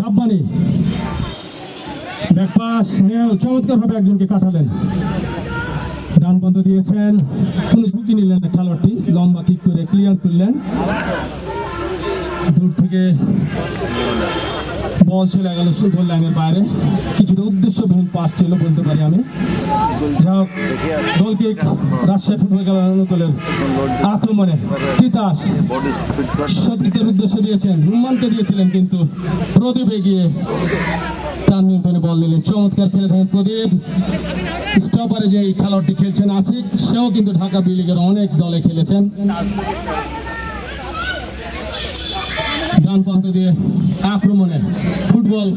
Rabbani. Back pass চমৎকার ভাবে একজনকে কাটালেন। ডান বন্ধ দিয়েছেন। কোনো ঝুঁকি নিলেন খেলোয়াড়টি। লম্বা কিক করে ক্লিয়ার করলেন বল চলে গেল গোল লাইনের বাইরে। কিছুটা উদ্দেশ্যবিহীন পাস ছিল বলতে পারি আমি। যা হোক গোল কিক রাজশাহী ফুটবল খেলার অনুকূলের আক্রমণে তিতাস সতীর্থের উদ্দেশ্যে দিয়েছেন রুম্মানকে দিয়েছিলেন কিন্তু প্রদীপ এগিয়ে তার নিয়ন্ত্রণে বল নিলেন। চমৎকার খেলে থাকেন প্রদীপ। স্টপারে যে খেলোয়াড়টি খেলছেন আসিক, সেও কিন্তু ঢাকা বি লিগের অনেক দলে খেলেছেন। ডান প্রান্ত দিয়ে আক্রমণে football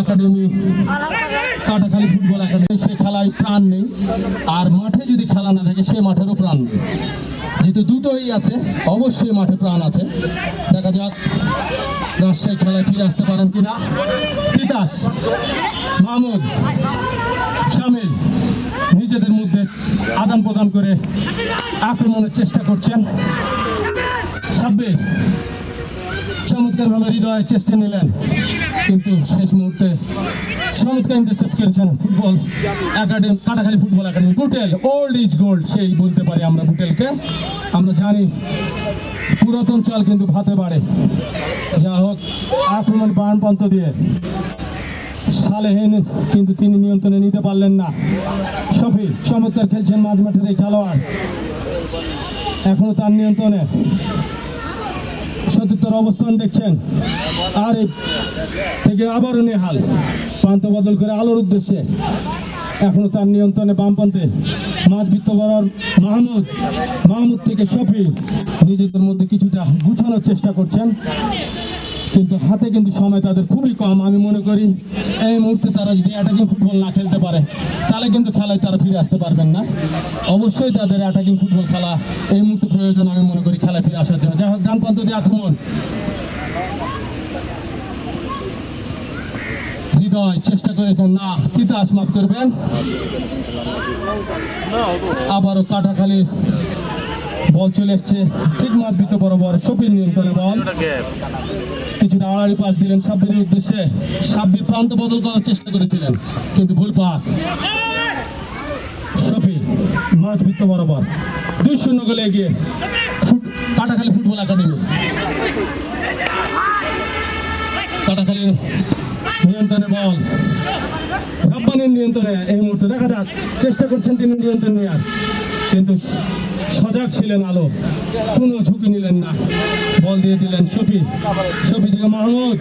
academy, Katakhali football academy, সে খেলায় প্রাণ নেই। আর মাঠে যদি খেলা না থাকে, সে মাঠেরও প্রাণ নেই। যেহেতু দুটোই আছে, অবশ্যই মাঠে প্রাণ আছে। দেখা যাক রাজশাহী খেলায় ফিরে আসতে পারেন কিনা। তিতাস, মাহমুদ, শামিল নিজেদের মধ্যে আদান প্রদান করে আক্রমণের চেষ্টা করছেন। সাব্বির। চমৎকারভাবে হৃদয়ের চেষ্টা নিলেন। কিন্তু শেষ মুহূর্তে চমৎকার ইন্টারসেপ্ট করেছেন football academy Katakhali football academy বুটেল old is gold সেই বলতে পারি আমরা বুটেলকে। আমরা জানি পুরাতন চাল কিন্তু ভাতে বাড়ে। যা হোক, আক্রমণ বান প্রান্ত দিয়ে। সালেহীন কিন্তু তিনি নিয়ন্ত্রণে নিতে পারলেন না। শফি চমৎকার খেলছেন মাঝ মাঠের এই খেলোয়াড়। এখনও তার নিয়ন্ত্রণে। সতীর্থর অবস্থান দেখছেন। আর থেকে আবারও নেহাল। প্রান্ত বদল করে আলোর উদ্দেশ্যে। এখনও তার নিয়ন্ত্রণে বামপন্থে। মাঝ বৃত্ত মাহমুদ। মাহমুদ থেকে শফি নিজেদের মধ্যে কিছুটা গুছানোর চেষ্টা করছেন। কিন্তু হাতে কিন্তু সময় তাদের খুবই কম, আমি মনে করি এই মুহূর্তে তারা যদি অ্যাটাকিং ফুটবল না খেলতে পারে, তাহলে কিন্তু খেলায় তারা ফিরে আসতে পারবেন না। অবশ্যই তাদের অ্যাটাকিং ফুটবল খেলা এই মুহূর্তে প্রয়োজন, আমি মনে করি খেলায় ফিরে আসার জন্য। যাই হোক ডান প্রান্ত দিয়ে আক্রমণ। হৃদয় চেষ্টা করেছেন না, তিতাস করবেন। আবারও কাটাখালি। বল চলে এসছে। ঠিক মাঝ ভিতর বরাবর শপির নিয়ন্ত্রণে বল। কিছুটা আড়াড়ি পাস দিলেন সাব্বিরের উদ্দেশ্যে। সাব্বির প্রান্ত বদল করার চেষ্টা করেছিলেন, কিন্তু ভুল পাস। শফি মাঝ বৃত্ত বরাবর দুই শূন্য গোলে এগিয়ে কাটাখালী ফুটবল একাডেমি। কাটাখালী নিয়ন্ত্রণে বল। রব্বানির নিয়ন্ত্রণে এই মুহূর্তে দেখা যাক, চেষ্টা করছেন তিনি নিয়ন্ত্রণ নেওয়ার। কিন্তু সজাগ ছিলেন আলো। কোনো ঝুঁকি নিলেন না। বল দিয়ে দিলেন শফি শফি থেকে মাহমুদ।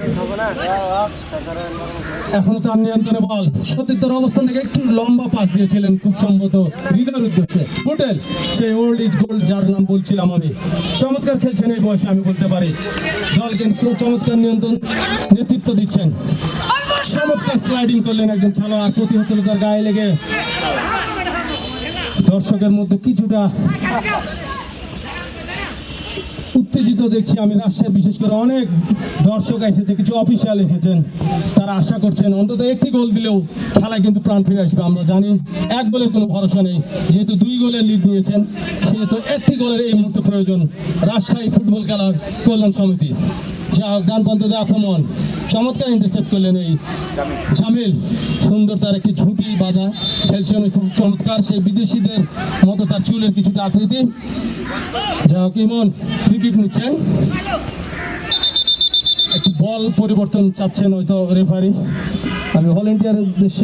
এখনও তার নিয়ন্ত্রণে বল। সতীর্থর অবস্থান থেকে একটু লম্বা পাস দিয়েছিলেন খুব সম্ভবত হৃদয়ের উদ্দেশ্যে। হোটেল, সেই ওল্ড ইজ গোল্ড যার নাম বলছিলাম আমি। চমৎকার খেলছেন এই বয়সে, আমি বলতে পারি। দলকে চমৎকার নিয়ন্ত্রণ নেতৃত্ব দিচ্ছেন। চমৎকার স্লাইডিং করলেন একজন খেলোয়াড় প্রতিহত গায়ে লেগে। দর্শকের মধ্যে কিছুটা উত্তেজিত দেখছি আমি রাজশাহী, বিশেষ করে অনেক দর্শক এসেছে, কিছু অফিসিয়াল এসেছেন, তারা আশা করছেন অন্তত একটি গোল দিলেও খেলায় কিন্তু প্রাণ ফিরে আসবে, আমরা জানি। এক গোলের কোনো ভরসা নেই, যেহেতু দুই গোলের লিড নিয়েছেন, সেহেতু একটি গোলের এই মুহূর্তে প্রয়োজন রাজশাহী ফুটবল খেলার কল্যাণ সমিতি। ডান পন্থতে আক্রমণ। চমৎকার ইন্টারসেপ্ট করলেন এই জামিল। সুন্দর তার একটি ঝুঁটি বাঁধা। খেলছেন খুব চমৎকার। সেই বিদেশিদের মতো তার চুলের কিছুটা আকৃতি। যা হোক ইমন ফ্রি কিক নিচ্ছেন। একটি বল পরিবর্তন চাচ্ছেন হয়তো রেফারি আমি ভলেন্টিয়ারের উদ্দেশ্য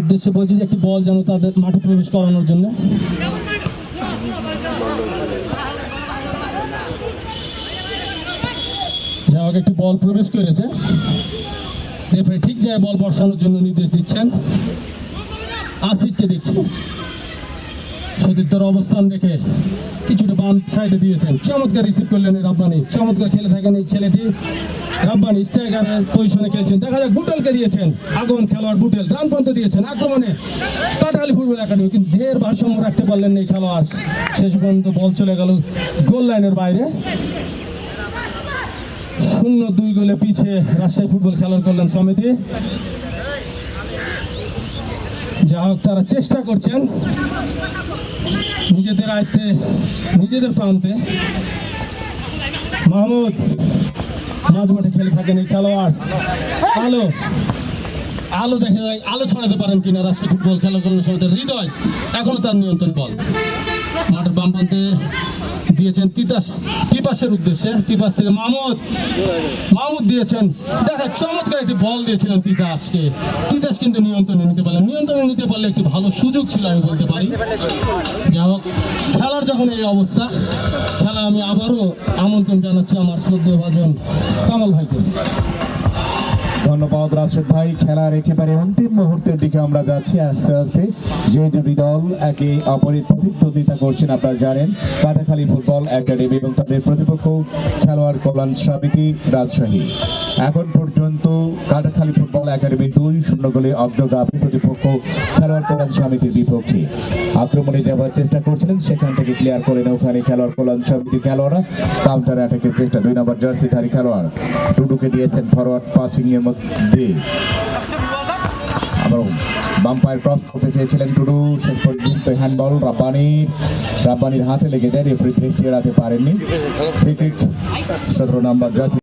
উদ্দেশ্যে বলছি যে একটি বল যেন তাদের মাঠে প্রবেশ করানোর জন্য। হোক একটি বল প্রবেশ করেছে। রেফারি ঠিক যায় বল বসানোর জন্য নির্দেশ দিচ্ছেন। আসিফকে দেখছি। সতীর্থর অবস্থান দেখে কিছুটা বাম সাইডে দিয়েছেন। চমৎকার রিসিভ করলেন রাব্বানি। চমৎকার খেলে থাকেন এই ছেলেটি। রাব্বানি স্ট্রাইকারের পজিশনে খেলছেন। দেখা যাক বুটেলকে দিয়েছেন। আগমন খেলোয়াড় বুটেল। রানপন্ত দিয়েছেন আক্রমণে। কাটালি ফুটবল একাডেমি কিন্তু ঢের ভারসাম্য রাখতে পারলেন এই খেলোয়াড়। শেষ পর্যন্ত বল চলে গেল গোল লাইনের বাইরে। শূন্য দুই গোলে পিছিয়ে রাজশাহী ফুটবল খেলার কল্যাণ সমিতি। যা হোক, তারা চেষ্টা করছেন নিজেদের আয়ত্তে, নিজেদের প্রান্তে। মাহমুদ, মাঝ মাঠে খেলে থাকেন এই খেলোয়াড়। আলো আলো দেখা যায়, আলো ছড়াতে পারেন কিনা রাষ্ট্রীয় ফুটবল খেলা করার সময় হৃদয়, এখনও তার নিয়ন্ত্রণ বল। মাঠের বাম প্রান্তে দিয়েছেন তিতাস। পিপাসের উদ্দেশ্যে পিপাস থেকে মাহমুদ মাহমুদ দিয়েছেন। দেখা চমৎকার একটি বল দিয়েছিলেন তিতাসকে। তিতাস কিন্তু নিয়ন্ত্রণে নিতে পারলেন। নিয়ন্ত্রণে নিতে পারলে একটি ভালো সুযোগ ছিল, আমি বলতে পারি। যাই খেলার যখন এই অবস্থা, খেলা আমি আবারও আমন্ত্রণ জানাচ্ছি আমার শ্রদ্ধ ভাজন কামাল ভাইকে। ধন্যবাদ রাশেদ ভাই। খেলার একেবারে অন্তিম মুহূর্তের দিকে আমরা যাচ্ছি। আস্তে আস্তে যে দুটি দল একে অপরের প্রতিদ্বন্দ্বিতা করছেন, আপনারা জানেন। কাটাখালী ফুটবল একাডেমি এবং তাদের প্রতিপক্ষ খেলোয়াড় কল্যাণ সমিতি রাজশাহী। এখন কাটাখালী ফুটবল একাডেমি দুই শূন্য গোলে অগ্রগামী প্রতিপক্ষ খেলোয়াড় কল্যাণ সমিতির বিপক্ষে। আক্রমণে যাওয়ার চেষ্টা করছিলেন, সেখান থেকে ক্লিয়ার করেন ওখানে খেলোয়াড় কল্যাণ সমিতির খেলোয়াড়রা। কাউন্টার অ্যাটাকের চেষ্টা, দুই নম্বর জার্সিধারী খেলোয়াড় টুডুকে দিয়েছেন ফরওয়ার্ড পাসিং এর মধ্যে। আবারও বাম্পায়ার ক্রস করতে চেয়েছিলেন টুডু শেষ পর্যন্ত হ্যান্ডবল রাব্বানির রাব্বানির হাতে লেগে যায় রেফারি দৃষ্টি এড়াতে পারেননি। ফ্রি কিক সতেরো নম্বর জার্সি